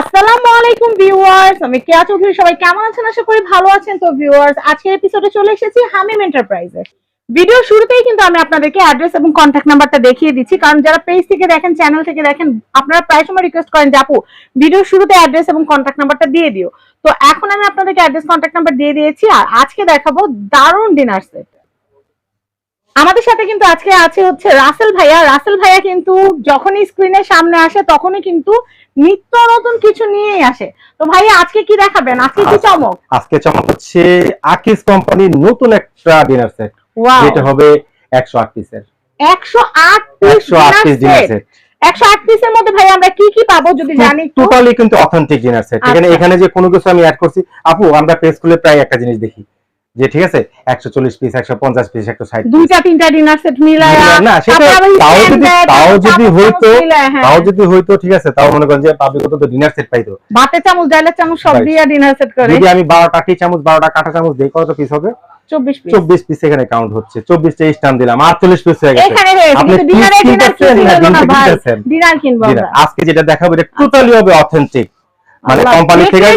আসসালামু সবাই কেমন আছেন? এসেছি ভিডিও আপনারা প্রায় সময় রিকোয়েস্ট করেন যে ভিডিও শুরুতে অ্যাড্রেস এবং কন্ট্যাক্ট নাম্বারটা দিয়ে দিও। তো এখন আমি আপনাদেরকে অ্যাড্রেস কন্ট্যাক্ট নাম্বার দিয়ে দিয়েছি আর আজকে দেখাবো দারুণ ডিনার সেট আমাদের সাথে কিন্তু আজকে আছে হচ্ছে রাসেল ভাইয়া। রাসেল ভাইয়া কিন্তু যখনই স্ক্রিনের সামনে আসে, তখনই কিন্তু নিত্য নতুন কিছু নিয়ে আসে। তো ভাইয়া আজকে কি দেখাবেন? আজকে কি চমক? আজকে চমক হচ্ছে আকিস কোম্পানির নতুন একটা ডিনার সেট যেটা হবে একশো আট পিসের একশো আট পিস একশো আট পিস ডিনার সেট একশো আট পিসের মধ্যে ভাই আমরা কি কি পাবো যদি জানি একটু? টোটালি কিন্তু অথেন্টিক ডিনার সেট এখানে আচ্ছা। এখানে যে কোনো কিছু আমি অ্যাড করছি। আপু আমরা পেজ খুলে প্রায় একটা জিনিস দেখি। যে ঠিক আছে একশো চল্লিশ পিস একশো পঞ্চাশ পিস একশো ষাট দুইটা তিনটা ডিনার সেট মিলায় না সেটা তাও যদি তাও যদি হইতো হ্যাঁ। তাও যদি হইতো ঠিক আছে তাও মনে করেন যে পাবলিক তো ডিনার সেট পাইতো। ভাতের চামচ ডালের চামচ সব দিয়ে ডিনার সেট করে। যদি আমি টি চামচ বারোটা কাঁটা চামচ দিই কত পিস হবে? চব্বিশ পিস চব্বিশ পিস এখানে কাউন্ট হচ্ছে। দিলাম আটচল্লিশ পিস হয়ে গেছে। এখানে কিন্তু ডিনারে ডিনার কিনবো না ভাই ডিনার কিনবো জি না, আমরা। আজকে যেটা দেখাবো এটা টোটালি হবে অথেন্টিক মানে কোম্পানি থেকে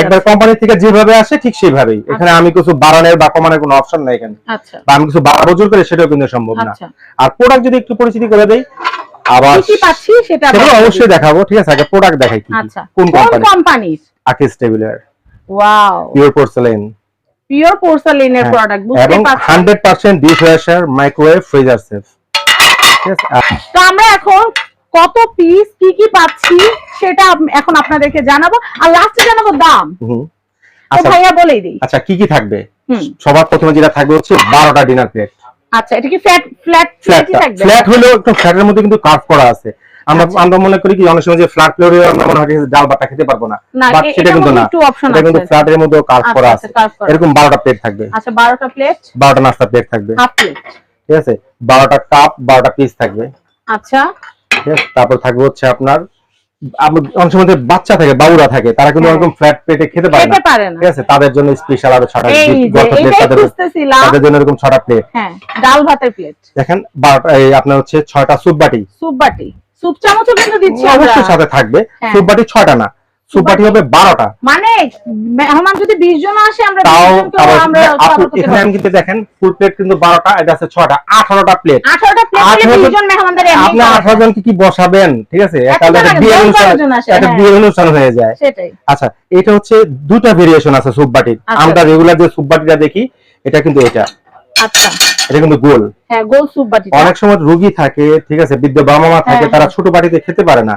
একবার কোম্পানি থেকে যেভাবে আসে ঠিক সেভাবেই। এখানে আমি কিছু বাড়ানোর বা কমানোর কোনো অপশন নাই এখানে। আচ্ছা। বা আমি কিছু বাড়াবো জোর করে সেটাও কিন্তু সম্ভব না। আচ্ছা। আর প্রোডাক্ট যদি একটু পরিচিতি করে দেই আবার কি পাচ্ছি সেটা অবশ্যই দেখাবো ঠিক আছে? আগে প্রোডাক্ট দেখাই কি। আচ্ছা। কোন কোম্পানি আকিস টেবিলের ওয়াও পিওর পোর্সেলেন পিওর পোর্সালিনের প্রোডাক্ট বুঝতে পারছেন? Hundred percent dish washer microwave freezer safe ঠিক আছে? তো আমরা এখন কত পিস কি কি পাচ্ছি সেটা এখন আপনাদেরকে জানাব। আর লাস্টে জানাব দাম। তো আচ্ছা। ভাইয়া বলেই দিই। আচ্ছা কি কি থাকবে? সবার প্রথমে যেটা থাকবে হচ্ছে বারোটা ডিনার প্লেট আচ্ছা এটা কি ফ্ল্যাট ফ্ল্যাট ফ্ল্যাট থাকবে? ফ্ল্যাট একটু ফ্ল্যাটের মধ্যে কিন্তু কার্ভ করা আছে। আমরা আচ্ছা। আমরা মনে করি কি অনেক সময় যে ফ্ল্যাট আমরা মনে হয় ডাল বাটা খেতে পারব না। বাট সেটা কিন্তু না। এটা কিন্তু ফ্ল্যাটের কার্ভ আচ্ছা, করা আছে। এরকম বারোটা প্লেট থাকবে। আচ্ছা বারোটা প্লেট বারোটা নাস্তা প্লেট থাকবে। হাফ প্লেট ঠিক আছে? বারোটা কাপ বারোটা পিস থাকবে। আচ্ছা। তারপর থাকবে হচ্ছে আপনার অনেক সময় বাচ্চা থাকে বাবুরা থাকে তারা কিন্তু হ্যাঁ। ওরকম ফ্ল্যাট পেটে খেতে পারে না। ঠিক আছে? তাদের জন্য স্পেশাল আরও ছটা তাদের জন্য এরকম ছটা প্লেট হ্যাঁ ডাল ভাতের প্লেট দেখেন এই আপনার হচ্ছে ছয়টা সুপ বাটি। সুপ বাটি। সুপ চামচও কিন্তু দিচ্ছি অবশ্যই সাথে থাকবে। সুপ স্যুপ বাটি ছয়টা না। স্যুপ বাটি হবে বারোটা। মানে মেহমান যদি বিশ জন আসে আমরা তাও 20 আমরা এখানে আমি কিন্তু দেখেন ফুল প্লেট কিন্তু বারোটা এটা আছে ছয়টা আঠারোটা প্লেট 18টা প্লেট হলে 18 জন মেহমানদের আপনি খাওয়া আঠারো যায়। জনকে কি বসাবেন? ঠিক আছে? একটা একটা বিয়ের অনুষ্ঠান একটা হ্যাঁ। বিয়ের অনুষ্ঠান হয়ে যায়। সেটাই। আচ্ছা এটা হচ্ছে দুটা ভেরিয়েশন আছে সুপবাটির আচ্ছা। আমরা রেগুলার যে সুপ বাটিটা দেখি এটা কিন্তু এটা। আচ্ছা। এটা কিন্তু গোল। হ্যাঁ গোল অনেক সময় রোগী থাকে ঠিক আছে? বৃদ্ধ বাবা মা থাকে হ্যাঁ, তারা। ছোট বাটিতে খেতে পারে না।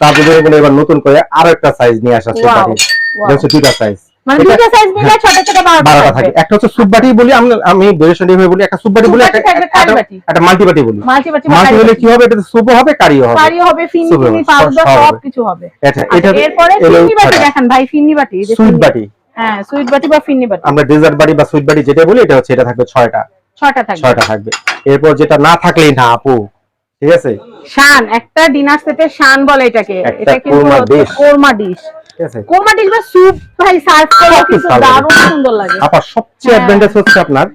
তার জন্য এবার নতুন করে আরও একটা সাইজ নিয়ে আসা সুপ Wow, বাটি। হচ্ছে দুটা সাইজ মানে এটা- দুটো সাইজ মিলে ছোট ছোট বারোটা বারোটা থাকবে থাকে। একটা হচ্ছে সুপ বাটি বলি আমি আমি ভেরিয়েশন হিসেবে বলি একটা সুপ বাটি বলি একটা একটা- মাল্টি বাটি বলি। মাল্টি বাটি হলে কি হবে? এটা সুপও হবে কারিও হবে। কারি হবে ফিনি ফিনি পাউডার সব সব কিছু হবে। আচ্ছা এটা এরপরে এলো বাটি দেখেন ভাই ফিন্নি বাটি এই যে সুইট ফিন্নি- বাটি। হ্যাঁ সুইট বাটি বা বাটি। আমরা ডেজার্ট বাটি বা সুইট বাটি যেটা বলি এটা হচ্ছে এটা থাকবে ছয়টা থাকবে। ছয়টা থাকবে। এরপর যেটা না থাকলেই না আপু। ঠিক আছে? শান একটা ডিনার সেটে শান বলে এটাকে। এটা কিন্তু কোরমা ডিশ ঠিক আছে? কোরমা ডিশ বা স্যুপ ভাই সার্ভ করে সব কিন্তু দারুণ সুন্দর লাগে। আপা সবচেয়ে। অ্যাডভান্টেজ হচ্ছে আপনার।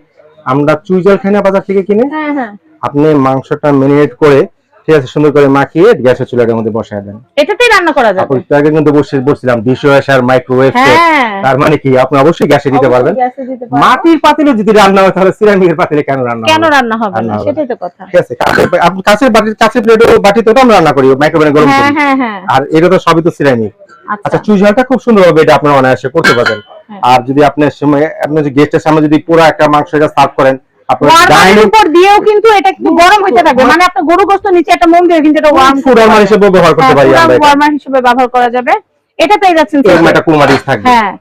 আমরা চুইজার খাই বাজার থেকে কিনে। হ্যাঁ হ্যাঁ। আপনি মাংসটা মেরিনেট করে ঠিক আছে সুন্দর করে মাখিয়ে গ্যাসের চুলাটার মধ্যে বসায় দেন। এটাতেই রান্না করা যাবে। একটু আগে কিন্তু বসে ডিশওয়াশার মাইক্রোওয়েভ হ্যাঁ। তার মানে কি? আপনি অবশ্যই গ্যাসে দিতে পারবেন। মাটির পাতিলে যদি রান্না হয় তাহলে সিরামিকের পাতিলে কেন রান্না কেন রান্না হবে না? সেটাই তো কথা। ঠিক আছে আপনি কাঁচের বাটির কাঁচের প্লেটে বাটিতে তো আমরা রান্না করি মাইক্রোওয়েভে গরম হ্যাঁ করি। হ্যাঁ আর এটা তো সবই তো সিরামিক আচ্ছা। আচ্ছা চুইঝালটা খুব সুন্দর হবে এটা আপনারা অনায়াসে করতে পারবেন। আর যদি আপনার সময় আপনি যদি গেস্টের সামনে যদি পুরো একটা মাংস এটা সার্ভ করেন দিয়েও কিন্তু এটা একটু গরম হইতে থাকবে। মানে আপনার গরু গোস্ত নিচে একটা দিয়ে কিন্তু এটা ওয়ার্ম ফুড হিসেবে ব্যবহার করতে পারি আমরা এটা। হিসেবে ব্যবহার করা যাবে। এটা পেয়ে যাচ্ছেন থাকবে। হ্যাঁ।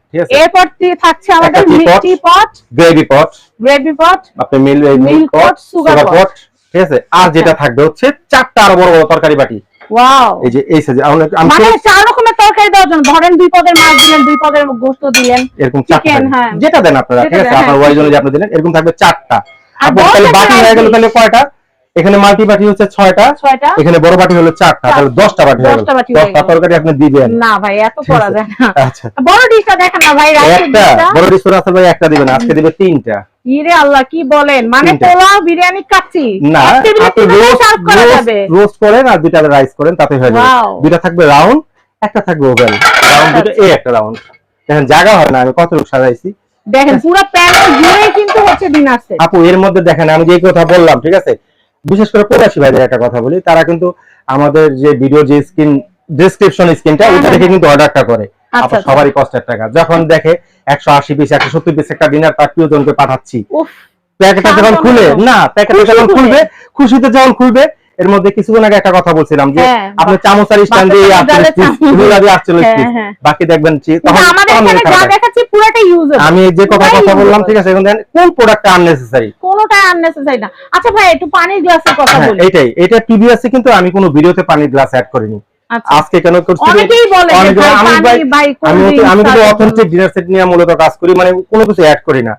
এরপর থাকছে আমাদের একটা মিষ্টি পট গ্রেভি পট গ্রেভি পট আপনি মিল Milk পট সুগার পট ঠিক আছে। আর যেটা থাকবে হচ্ছে চারটা আরও বড় বড় তরকারি বাটি। ওয়াও এই যে এই সাইজে মানে চার রকমের তরকারি দেওয়ার জন্য ধরেন দুই পদের মাছ দিলেন দুই পদের গোস্ত দিলেন এরকম চারটা হ্যাঁ। যেটা দেন আপনারা ঠিক আছে? আপনার হ্যাঁ। ওয়াইজ আপনি দিলেন এরকম থাকবে চারটা। আর তাহলে একটা হয়ে গেল তাহলে কয়টা? এখানে মাল্টি বাটি হচ্ছে ছয়টা ছয়টা? এখানে বড় বাটি হলো চারটা তাহলে দশটা বাটি দশটা। তরকারি আপনি দিবেন। না ভাই এত করা যায় না। আচ্ছা। বড় ডিশটা দেখেন না ভাই একটা বড় ডিশ করে আসলে ভাই একটা দিবেন আজকে দিবে তিনটা। ইরে আল্লাহ কি বলেন? মানে পোলাও বিরিয়ানি কাচ্চি। না আপনি রোস্ট সার্ভ করা যাবে। রোস্ট করেন আর দুইটা রাইস করেন তাতে হয়ে যাবে. দুইটা থাকবে রাউন্ড একটা থাকবে ওভেল রাউন্ড দুটো এই একটা রাউন্ড দেখেন জায়গা হয় না আমি কত লোক সাজাইছি। দেখেন পুরো প্যানেল জুড়ে কিন্তু হচ্ছে ডিনার সেট আপু এর মধ্যে দেখেন আমি যে কথা বললাম ঠিক আছে? বিশেষ করে প্রবাসী ভাইদের একটা কথা বলি তারা কিন্তু আমাদের যে ভিডিও যে স্ক্রিন ডেসক্রিপশন স্ক্রিনটা হ্যাঁ, ওটা হ্যাঁ, দেখে কিন্তু অর্ডারটা করে। আচ্ছা, আচ্ছা। সবারই কষ্টের টাকা। যখন দেখে একশো আশি পিস একশো সত্তর পিস একটা ডিনার তার প্রিয়জনকে পাঠাচ্ছি। প্যাকেটটা যখন খুলে না প্যাকেটটা যখন খুলবে খুশিতে যখন খুলবে এর মধ্যে কিছুক্ষণ আগে একটা কথা বলছিলাম যে হ্যাঁ, আপনি চামচ আর স্ট্যান্ড দিয়ে আটচল্লিশ হ্যাঁ, হ্যাঁ। বাকি দেখবেন যে কিন্তু আমাদের এখানে যা লাগে। দেখাচ্ছি পুরোটা ইউজেবল আমি যে কথা কথা বললাম ঠিক আছে এখন কোন প্রোডাক্টটা আননেসেসারি কোনোটাই আননেসেসারি না। আচ্ছা ভাই একটু পানির গ্লাসের কথা বলি। এইটাই। এটা টিভিএসে কিন্তু আমি কোনো ভিডিওতে পানির গ্লাস অ্যাড করিনি। আচ্ছা। আজকে কেন করছি? আমি আমি কিন্তু অথেন্টিক ডিনার সেট নিয়ে মূলত কাজ করি মানে কোনো কিছু অ্যাড করি না।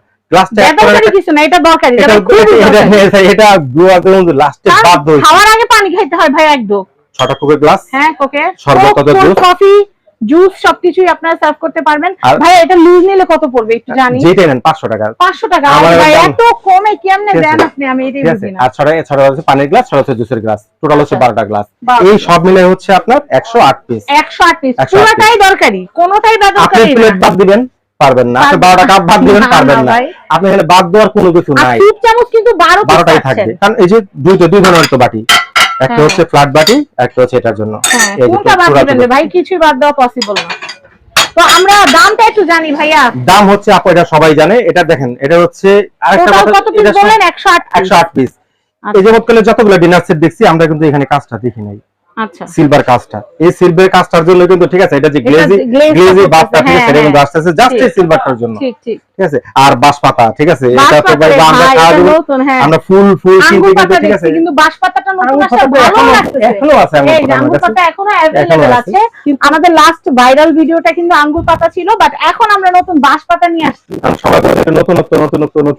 কিছু না এটা দরকারি এটা এটা খুবই এটা দরকারি। এটা ব্লু আছে কিন্তু লাস্টে কারণ খাওয়ার আগে পানি খাইতে হয় ভাই একদম। ছটা কুপের গ্লাস হ্যাঁ ওকে শরবত কফি জুস সবকিছুই আপনারা সার্ভ করতে পারবেন। ভাই এটা লুজ নিলে কত পড়বে একটু জানি। যেটাই নেন পাঁচশো টাকা। পাঁচশো টাকা। ভাই এত কমে কেমনে দেন আপনি? আমি এটাই বুঝি না। আর হচ্ছে পানির গ্লাস হচ্ছে জুসের গ্লাস টোটাল হচ্ছে আচ্ছা। বারোটা গ্লাস এই সব মিলে হচ্ছে আপনার একশো আট পিস একশো আট পিস 108 পুরোটাই দরকারি। কোনোটাই বা আপনি প্লেট বাদ দিবেন। পারবেন না। আপনি বারোটা কাপ বাদ দিবেন পারবেন না। আপনি এখানে বাদ দেওয়ার কোনো কিছু নাই। চামচ কিন্তু বারোটাই থাকবে। কারণ এই যে দুইটা দুই ধরনের তো বাটি। একটা হ্যাঁ। হচ্ছে ফ্ল্যাট বাটি একটা হচ্ছে এটার জন্য। হ্যাঁ ভাই? কিছুই বাদ দেওয়া পসিবল না। তো আমরা দামটা একটু জানি ভাইয়া। দাম হচ্ছে আপু এটা সবাই জানে। এটা দেখেন এটা হচ্ছে আরেকটা কত পিস এটা বললেন একশো আট একশো আট পিস। এই যে মোটকলে যতগুলো ডিনার সেট দেখছি আমরা কিন্তু এখানে কাজটা দেখি নাই। আচ্ছা। সিলভার কাজটা এই সিলভার কাজটার জন্য কিন্তু ঠিক আছে এটা যে গ্লেজি গ্লেজি ঠিক আছে হ্যাঁ, কিন্তু হ্যাঁ। আসতেছে জাস্ট এই সিলভারটার জন্য। ঠিক ঠিক। ঠিক আছে? আর বাঁশপাতা ঠিক আছে? এটা তো ভাই আমরা খাওয়া। নতুন, হ্যাঁ। আমরা ফুল ফুল কিনতে ঠিক আছে। কিন্তু বাঁশপাতাটা নতুন ভালো এখনো- লাগতেছে। এখনও আছে আঙ্গুর পাতা এখনও অ্যাভেলেবল আছে। আমাদের লাস্ট ভাইরাল ভিডিওটা কিন্তু আঙ্গুর পাতা ছিল বাট এখন আমরা নতুন বাঁশপাতা নিয়ে আসছি। সবাই নতুন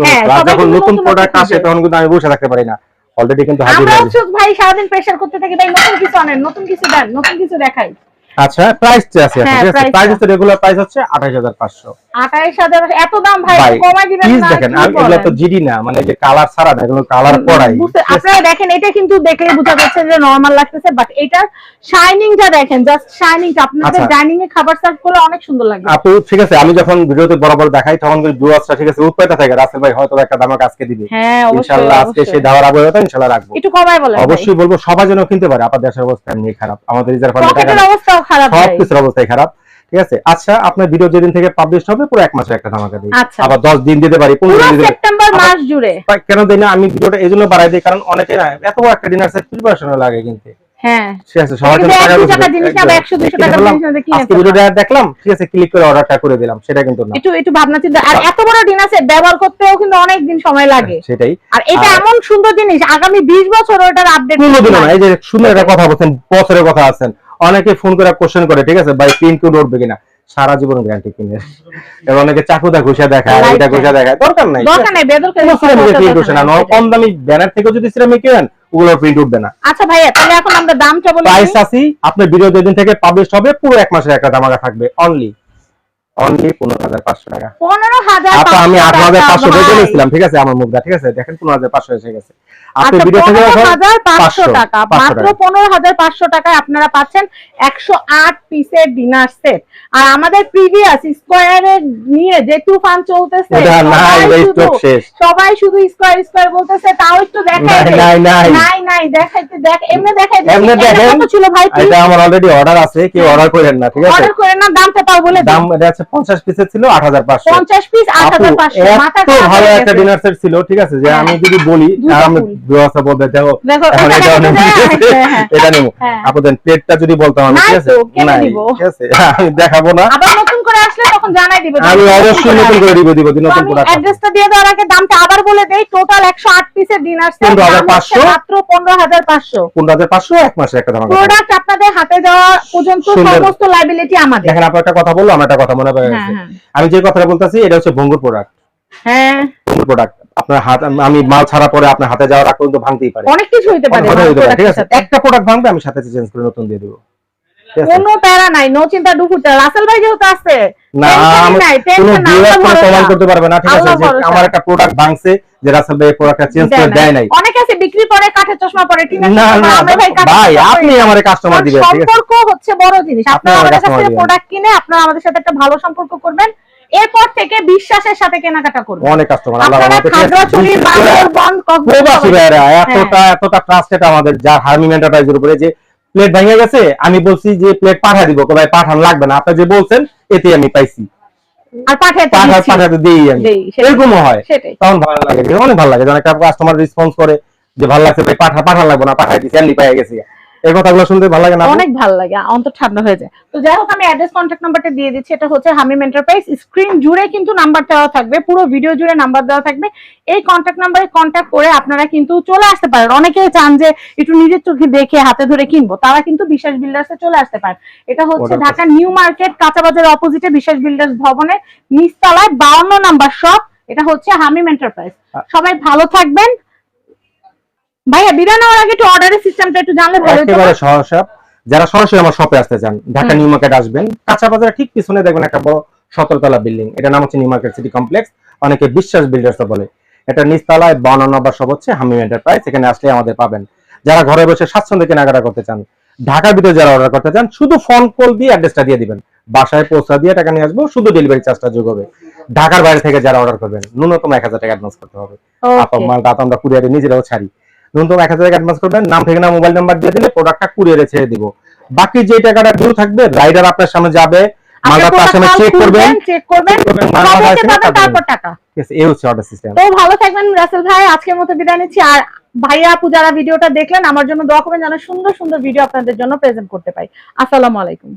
হ্যাঁ, আর সবাই যখন নতুন প্রোডাক্ট আসে তখন কিন্তু আমি বসে থাকতে পারি না। অলরেডি কিন্তু হাজির আমরা হয়ে হচ্ছে ভাই সারাদিন প্রেসার করতে থাকি ভাই নতুন কিছু আনেন নতুন কিছু দেন নতুন কিছু দেখাই। আচ্ছা প্রাইস আছে হ্যাঁ, আছে? প্রাইস। হচ্ছে রেগুলার প্রাইস হচ্ছে 28500 আঠাইশ হাজার এত দাম ভাই কমাই দিবেন প্লিজ না দেখেন এগুলো তো জিডি না মানে যে কালার না এগুলো কালার বুঝতে- আপনারা দেখেন এটা কিন্তু দেখলে বোঝা যাচ্ছে যে নরমাল লাগতেছে বাট এটার শাইনিংটা দেখেন জাস্ট শাইনিংটা আপনাদের আচ্ছা। ডাইনিং এ খাবার সার্ভ করলে অনেক সুন্দর লাগবে আপু ঠিক আছে আমি যখন ভিডিওতে বরাবর দেখাই তখন কিন্তু ভিউয়ার্সরা ঠিক আছে উৎপাইতে থাকে রাসেল ভাই হয়তো একটা দামাক আজকে দিবে। হ্যাঁ ইনশাআল্লাহ আজকে। সেই দেওয়ার আবহাওয়া ইনশাআল্লাহ রাখব। একটু কমাই বলেন অবশ্যই বলব সবাই যেন কিনতে পারে আপনার দেশের অবস্থা নিয়ে খারাপ। আমাদের রিজার্ভ ফান্ডে টাকা পকেটের নেই। অবস্থাও খারাপ সব কিছুর অবস্থাই খারাপ। ঠিক আছে? আচ্ছা আপনার ভিডিও যেদিন থেকে পাবলিশ হবে পুরো এক মাসের একটা ধামাকা দিই আচ্ছা। আবার দশ দিন দিতে পারি দিন দিতে সেপ্টেম্বর মাস জুড়ে। কেন দিই না আমি ভিডিওটা বাড়াই দিই কারণ অনেকে না এত বড় একটা ডিনার সেট প্রিপারেশন লাগে কিনতে। হ্যাঁ। ঠিক আছে সবার জন্য কিন্তু টাকা এক দুই বসে টাকার যায়। জিনিস না, একদম। বা একশো দুইশো কিনে টাকার ফেললাম, জিনিস কিনে আজকে ভিডিওটা দেখলাম ঠিক আছে ক্লিক করে অর্ডারটা করে দিলাম সেটা কিন্তু না। একটু একটু ভাবনা চিন্তা আর এত বড় ডিনার সেট ব্যবহার করতেও কিন্তু অনেক দিন সময় লাগে। সেটাই। আর এটা এমন সুন্দর জিনিস আগামী বিশ বছর ওটার আপডেট কোনোদিন না। এই যে শুনে একটা কথা বলছেন বছরের কথা আছেন। অনেকে ফোন করে কোশ্চেন করে ঠিক আছে? ভাই পিন কোড উঠবে কিনা? সারা জীবন গ্যারান্টি কিনে এবার অনেকে চাকুদা ঘুষা দেখায় এটা ঘুষা দেখায়। দরকার নাই। দরকার নাই বেদরকারি কোনো প্রিন্ট উঠছে না কম দামি ব্যানার থেকে যদি সিরামিক কেনেন ওগুলো প্রিন্ট উঠবে না। আচ্ছা ভাইয়া তাহলে এখন আমরা দামটা বলি প্রাইস আছে আসি আপনার ভিডিও দিন থেকে পাবলিশ হবে পুরো এক মাসের একটা দামাগা থাকবে অনলি আমার আচ্ছা, আপনারা পাচ্ছেন 108 পিসের ডিনার সেট আর আমাদের প্রিভিয়াস নিয়ে যে চলতেছে সবাই শুধু স্কোয়ার স্কোয়ার বলতেছে তাও একটু দেখাই নাই নাই। নাই দেখাইতে দেখ এমনি দেখাই ছিল ভাই আমার অলরেডি অর্ডার আছে কি অর্ডার হ্যাঁ। করেন না ঠিক আছে? অর্ডার করেন না দামটা তাও বলে দাম আছে 50 পিসে ছিল 8500 50 পিস 8500 মাথা ভালো একটা ডিনার সেট ছিল ঠিক আছে? যে হ্যাঁ। আমি যদি বলি আমি দেখো হ্যাঁ। এটা নেব। হ্যাঁ। আপনাদের যদি বলতাম আমি ঠিক আছে? না ঠিক আছে? আমি দেখাবো না। আবার নতুন করে আসলে তখন জানাই দিব আমি অবশ্যই নতুন করে দিব দিব নতুন করে অ্যাড্রেসটা দিয়ে দাও আগে দামটা আবার বলে দেই টোটাল 108 পিসের ডিনার সেট 15500 মাত্র 15500 15500 এক মাসের একটা দাম প্রোডাক্ট আপনাদের হাতে যাওয়া পর্যন্ত সমস্ত লাইবিলিটি আমাদের। দেখেন একটা কথা বললাম একটা কথা মনে হ্যাঁ, গেছে হ্যাঁ। আমি যে কথাটা বলতেছি এটা হচ্ছে ভঙ্গুর প্রোডাক্ট হ্যাঁ। প্রোডাক্ট আপনার হাত আমি মাল ছাড়া পরে আপনার হাতে যাওয়ার আগ পর্যন্ত ভাঙতেই পারে। অনেক কিছু হতে পারে, ঠিক আছে? একটা প্রোডাক্ট ভাঙবে আমি সাথে চেঞ্জ করে নতুন দিয়ে দেবো? কোনো প্যারা নাই নো চিন্তা দুপুরটা রাসেল ভাই যেহেতু আছে না নাই, কোনো tension নাই, ভিউয়ার আল্লাহ কোনো প্রমাণ করতে পারবে না ঠিক আছে যে আমার একটা প্রোডাক্ট ভাঙছে যে রাসেল ভাই প্রোডাক্টটা চেঞ্জ করে দেয় নাই। অনেকে আছে বিক্রি করে কাঠের চশমা পরে ঠিক না না ভাই কাঠের ভাই চশমা আপনি পরি কাস্টমার দিবেন ঠিক আছে? সম্পর্ক হচ্ছে বড় জিনিস। আপনারা আমাদের কাছ। প্রোডাক্ট কিনে আপনারা আমাদের সাথে একটা ভালো সম্পর্ক করবেন। এরপর থেকে বিশ্বাসের সাথে কেনাকাটা করবেন। অনেক কাস্টমার আল্লাহ এতটা এতটা ট্রাস্টেড আমাদের যার হার্মিং উপরে যে প্লেট ভাঙে গেছে আমি বলছি যে প্লেট পাঠা দিব। ভাই পাঠান লাগবে না। আপনি যে বলছেন এতে আমি পাইছি। আর পাঠাতে দিই আমি। দেই, এরকমও হয়। তখন ভালো লাগে। অনেক ভালো লাগে। যখন কাস্টমার রেসপন্স করে যে ভালো লাগছে ভাই পাঠা পাঠা লাগবে না পাঠাই দিচ্ছি এমনি পাই গেছি। এই কথাগুলো শুনতে ভালো লাগে না অনেক ভালো লাগে অন্তর ঠান্ডা হয়ে যায়। তো যাই হোক আমি অ্যাড্রেস কন্ট্যাক্ট নাম্বারটা দিয়ে দিচ্ছি এটা হচ্ছে হামিম এন্টারপ্রাইজ স্ক্রিন জুড়ে কিন্তু নাম্বার দেওয়া থাকবে পুরো ভিডিও জুড়ে নাম্বার দেওয়া থাকবে। এই কন্ট্যাক্ট নাম্বারে কন্ট্যাক্ট করে আপনারা কিন্তু চলে আসতে পারেন। অনেকেই চান যে একটু নিজের চোখে দেখে হাতে ধরে কিনবো তারা কিন্তু বিশ্বাস বিল্ডার্সে চলে আসতে পারেন। এটা হচ্ছে ঢাকা নিউ মার্কেট কাঁচা বাজারের অপোজিটে বিশ্বাস বিল্ডার্স ভবনের নিচতলায় বাউন্ন নাম্বার শপ এটা হচ্ছে হামিম এন্টারপ্রাইজ সবাই ভালো থাকবেন ভাইয়া বিদায় নেওয়ার আগে একটু অর্ডারের সিস্টেমটা একটু জানলে ভালো হতো। একেবারে সহসা যারা সরাসরি আমার শপে আসতে চান ঢাকা নিউ মার্কেট আসবেন কাঁচা বাজারে ঠিক পিছনে দেখবেন একটা বড় সতেরোতলা বিল্ডিং এটা নাম হচ্ছে নিউ মার্কেট সিটি কমপ্লেক্স। অনেকে বিশ্বাস বিল্ডার্স বলে। এটা নিচতলায় বাউন্ন নম্বর সব হচ্ছে হামিম এন্টারপ্রাইজ এখানে আসলে আমাদের পাবেন। যারা ঘরে বসে স্বাচ্ছন্দ্যে কেনাকাটা করতে চান ঢাকার ভিতরে যারা অর্ডার করতে চান শুধু ফোন কল দিয়ে অ্যাড্রেসটা দিয়ে দিবেন। বাসায় পৌঁছা দিয়ে টাকা নিয়ে আসব শুধু ডেলিভারি চার্জটা যোগ হবে। ঢাকার বাইরে থেকে যারা অর্ডার করবেন ন্যূনতম এক হাজার টাকা অ্যাডভান্স করতে হবে। আপা Okay. মালটা আমরা কুরিয়ারে নিজেরাও ছাড়ি। ন্যূনতম এক হাজার অ্যাডভান্স করবেন নাম ঠিকানা মোবাইল নাম্বার দিয়ে দিলে প্রোডাক্টটা কুরিয়ারে ছেড়ে দিব। বাকি যে টাকাটা ডিউ থাকবে রাইডার আপনার সামনে যাবে মালটা তার চেক করবেন চেক করবেন check করবেন, মাল সব মাল হতে আছে না, পাবেন তারপরে- তারপর টাকা। এই হচ্ছে অর্ডার সিস্টেম তো ভালো থাকবেন রাসেল ভাই আজকের মতো বিদায় নিচ্ছি। আর ভাইয়া আপু যারা ভিডিওটা দেখলেন আমার জন্য দোয়া করবেন যেন সুন্দর সুন্দর ভিডিও আপনাদের জন্য প্রেজেন্ট করতে পাই আসসালামু আলাইকুম।